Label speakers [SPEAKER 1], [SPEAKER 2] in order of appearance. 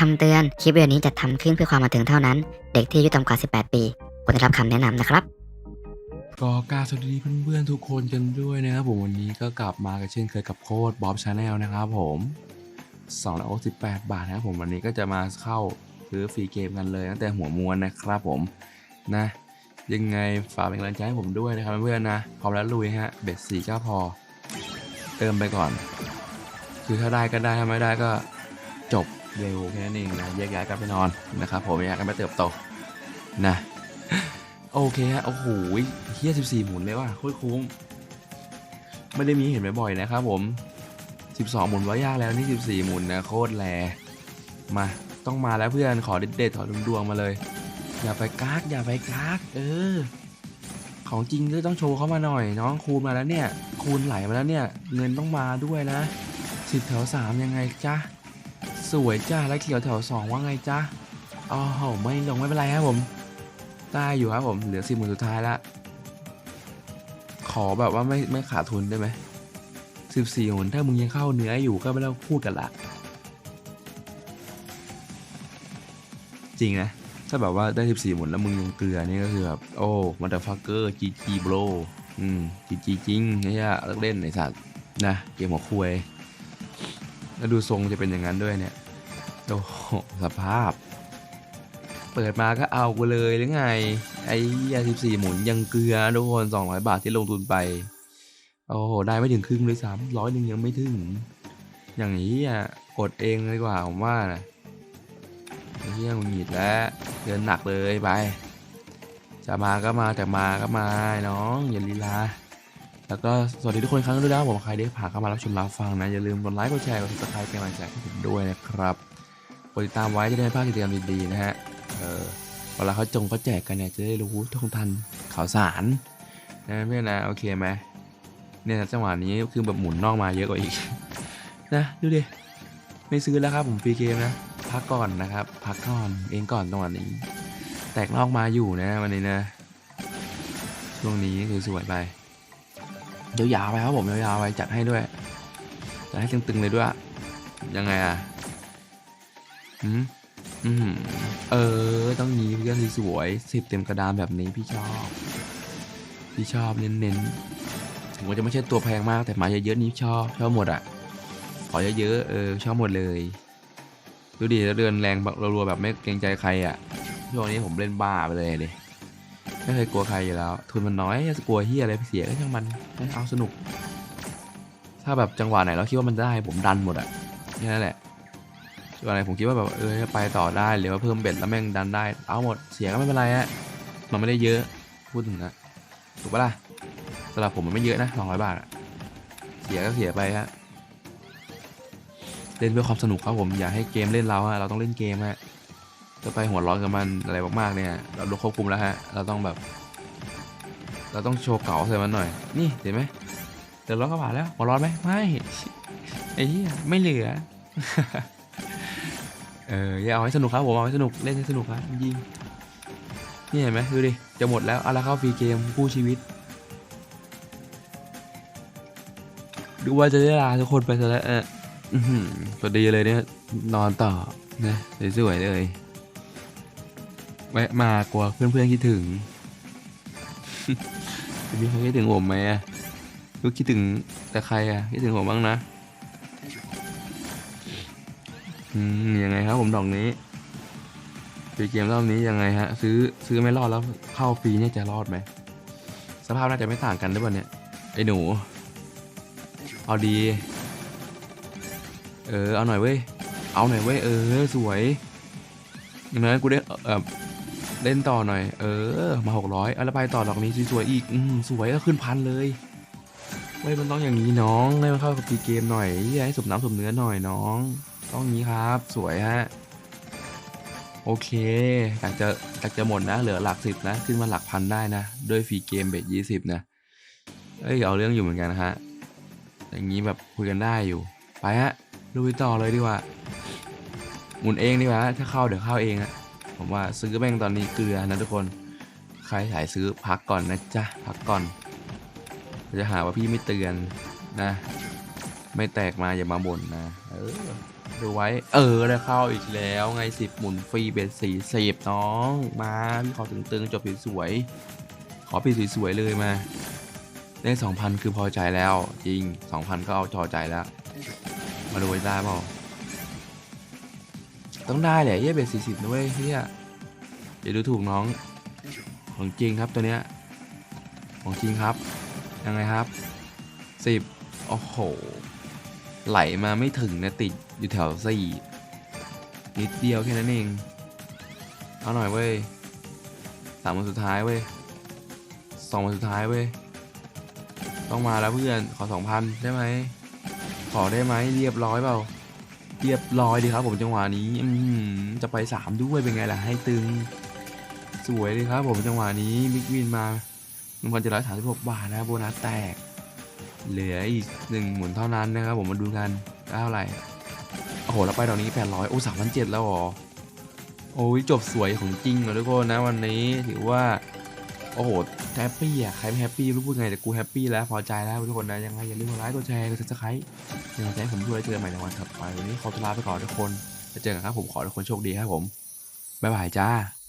[SPEAKER 1] คำเตือน คลิปวิดีโอนี้จะทำขึ้นเพื่อความบันเทิงเท่านั้น เด็กที่อายุต่ำกว่า 18 ปีควรได้รับคำแนะนำนะครับ
[SPEAKER 2] ก็กรารสวัสดีเพื่อนๆทุกคนกันด้วยนะครับผมวันนี้ก็กลับมากันเช่นเคยกับโค้ดบ๊อบชาแนลนะครับผม218บาทนะครับผมวันนี้ก็จะมาเข้าซื้อฟรีเกมกันเลยตั้งแต่หัวม้วนนะครับผมนะ ยังไงฝากเป็นกำลังใจให้ผมด้วยนะครับเพื่อนๆนะพร้อมแล้วลุยฮะเบ็ดสี่ก็พอ เติมไปก่อน คือถ้าได้ก็ได้ถ้าไม่ได้ก็จบ เร็วแค่นั้นเองนะแยกย้ายกันไปนอนนะครับผมแยกย้ายกันไปเติบโตนะโอเคฮะโอ้โหเฮียสิบสี่หมุนเลยว่ะโคตรคุ้มไม่ได้มีเห็นบ่อยๆนะครับผมสิบสองหมุนว่ายากแล้วนี่สิบสี่หมุนนะโคตรแลมาต้องมาแล้วเพื่อนขอเด็ดๆขอดวงๆมาเลย อย่าไปกากอย่าไปกากเออของจริงก็ต้องโชว์เข้ามาหน่อย น้องคูณมาแล้วเนี่ย คูณไหลมาแล้วเนี่ย เงินต้องมาด้วยนะสิบแถวสามยังไงจ๊ะ สวยจ้าแล้วเขียวแถวสองว่าไงจ๊ะอ๋อหไม่ลงไม่เป็นไรครับผม ได้อยู่ครับผม เหลือสิบหมื่นสุดท้ายละ ขอแบบว่าไม่ไม่ขาดทุนได้ไหมสิบสี่หนถ้ามึงยังเข้าเนื้ออยู่ก็ไม่ต้องพูดกันละ จริงนะ ถ้าแบบว่าได้สิบสี่หมุนแล้วมึงยังเกลือนี่ก็คือแบบ โอ้มาเดฟักเกอร์จีจีโบรอืมจีจีจริงไอ้เหี้ยเลิกเล่นไอ้สัตว์นะ เกมหัวคุย แล้วดูทรงจะเป็นอย่างนั้นด้วยเนี่ยโอ้โหสภาพ เปิดมาก็เอากูเลยหรือไง ไอ้ยาสิบสี่หมุนยังเกลือทุกคนสองร้อยบาทที่ลงทุนไป โอ้โหได้ไม่ถึงครึ่งเลยสามร้อยหนึ่งยังไม่ถึง อย่างนี้อะกดเองเลยดีกว่าผมว่านะเหี้ยมึงหงิดแล้วเดินหนักเลยไป จะมาก็มาแต่มาก็มาน้องอย่าลีลา แล้วก็สวัสดีทุกคนครั้งด้วยนะผมใครได้ผ่านเข้ามารับชมรับฟังนะ อย่าลืมกดไลค์กดแชร์กดติดตามเป็นกำลังใจให้ผมด้วยนะครับกดติดตามไว้จะได้ไม่พลาดกิจกรรมดีๆนะฮะเออเวลาเขาจงเขาแจกกันเนี่ยจะได้รู้ท่องทันข่าวสารนะเพื่อนนะโอเคไหมเนี่ยจังหวะนี้คือแบบหมุนนอกมาเยอะกว่าอีกนะดูดิไม่ซื้อแล้วครับผมฟรีเกมนะพักก่อนนะครับ พักก่อนเองก่อนตรงนี้ แตกนอกมาอยู่นะวันนี้นะช่วงนี้คือสวยไป ยาวๆไปครับผมยาวๆไปจัดให้ด้วยจัดให้ตึงๆเลยด้วย ยังไงอะหืมอืมเออ ต้องนี้เพื่อนสวยสิบเต็มกระดานแบบนี้พี่ชอบ พี่ชอบเน้นๆถึงว่าจะไม่ใช่ตัวแพงมากแต่มาเยอะๆนี่ชอบชอบหมดอะขอเยอะๆเออชอบหมดเลยดูดิเดินแรงแบบรัวๆแบบไม่เกรงใจใครอะช่วงนี้ผมเล่นบ้าไปเลยเลย ไม่เคยกลัวใครอยู่แล้ว ทุนมันน้อยจะกลัวเฮียอะไรเสียก็ช่างมันเอาสนุก ถ้าแบบจังหวะไหนเราคิดว่ามันได้ผมดันหมดอะแค่นั้นแหละส่วนอะไรผมคิดว่าแบบเออจะไปต่อได้หรือว่าเพิ่มเบ็ดแล้วแม่งดันได้ เอาหมดเสียก็ไม่เป็นไรฮะมันไม่ได้เยอะพูดถึงนะถูกปะล่ะสำหรับผมมันไม่เยอะนะสองร้อยบาทอะเสียก็เสียไปฮะเล่นเพื่อความสนุกครับผมอย่าให้เกมเล่นเราฮะเราต้องเล่นเกมฮะ จะไปหัวร้อนกับมันอะไรมากๆเนี่ยเราโดนควบคุมแล้วฮะ เราต้องแบบ เราต้องโชว์เก่าใส่มันหน่อย นี่เห็นไหมเดือดร้อนกระบาดแล้วหัวร้อนไหมไม่ไอ้เหี้ยไม่เหลือ เอออย่าเอาให้สนุกครับผมเอาให้สนุกเล่นให้สนุกครับยิงนี่เห็นไหมดูดิจะหมดแล้วเอาละเข้าฟรีเกมคู่ชีวิตดูว่าจะได้ลาทุกคนไปซะแล้วเอออื้อหือพอดีเลยเนี่ยนอนต่อนะสวยๆเลย แวะมากลัวเพื่อนๆคิดถึงจะมีใครคิดถึงผมไหมอะลูกคิดถึงแต่ใครอะคิดถึงผมบ้างนะอืมยังไงครับผมดอกนี้ฟรีเกมรอบนี้ยังไงฮะ ซื้อซื้อไม่รอดแล้วเข้าฟรีเนี่ยจะรอดไหมสภาพน่าจะไม่ต่างกันหรือเปล่าเนี่ยไอ้หนู เอาดี เออเอาหน่อยเว้ยเอาหน่อยเว้ยเออสวยอย่างนั้นกูได้เออ เล่นต่อหน่อย เออ มาหกร้อยเอาแล้วไปต่อดอกนี้สวยๆอีก อืมสวยก็ขึ้นพันเลยเว้ยมันต้องอย่างนี้น้องให้มันเข้ากับฟรีเกมหน่อยอย่าให้สมน้ำสมเนื้อหน่อยน้อง ต้องงี้ครับ สวยฮะ โอเคอยากจะอยากจะหมดนะ เหลือหลักสิบนะ ขึ้นมาหลักพันได้นะ ด้วยฟรีเกมเบ็ดยี่สิบนะ เอ้ย เอาเรื่องอยู่เหมือนกันนะฮะ อย่างนี้แบบคุยกันได้อยู่ ไปฮะลุยต่อเลยดีกว่า หมุนเองดีกว่า ถ้าเข้าเดี๋ยวเข้าเองอะ ผมว่าซื้อแม่งตอนนี้เกลือนะทุกคน ใครสายซื้อพักก่อนนะจ๊ะพักก่อนจะหาว่าพี่ไม่เตือนนะ ไม่แตกมาอย่ามาบ่นนะ เออดูไว้ เออได้เข้าอีกแล้วไงสิบหมุนฟรีเป็นสี่สิบน้องมาพี่ขอตึงๆจบสวยๆขอปีสวยๆเลยมาได้สองพันคือพอใจแล้ว จริงสองพันก็เอาจอใจแล้ว มาดูไว้ได้เปล่า ต้องได้แหละเยี่ยเบ็ดสี่สิบด้วยเฮียอย่าดูถูกน้อง ของจริงครับตัวเนี้ย ของจริงครับ ยังไงครับสิบโอ้โห ไหลมาไม่ถึงนะติดอยู่แถวสี่นิดเดียวแค่นั้นเอง เอาหน่อยเว้ยสามวันสุดท้ายเว้ยสองวันสุดท้ายเว้ย ต้องมาแล้วเพื่อน ขอสองพันได้ไหม ขอได้ไหมเรียบร้อยเปล่า เรียบร้อยดีครับผมจังหวะนี้อืจะไปสามด้วยเป็นไงล่ะให้ตึง สวยเลยครับผมจังหวะนี้มิกวินมาหนึ่งพันเจ็ดร้อยสามสิบหกบาทนะโบนัสแตก เหลืออีกหนึ่งหมุนเท่านั้นนะครับผมมาดูกันได้เท่าไหร่โอ้โหแล้วไปดอกนี้แปดร้อยโอ้สามพันเจ็ดแล้วหรอโอ้ยจบสวยของจริงเลยทุกคนนะวันนี้ถือว่า โอ้โหแฮปปี้อะใครไม่แฮปปี้รู้พูดไงแต่กูแฮปปี้แล้วพอใจแล้วทุกคนนะยังไงอย่าลืมกดไลค์กดแชร์กดซับสไครต์ยังไงจะให้ผมช่วยเจอใหม่ในวันถัดไปวันนี้ขอตัวลาไปก่อนทุกคนจะเจอกันครับผมขอทุกคนโชคดีครับผมบ๊ายบายจ้า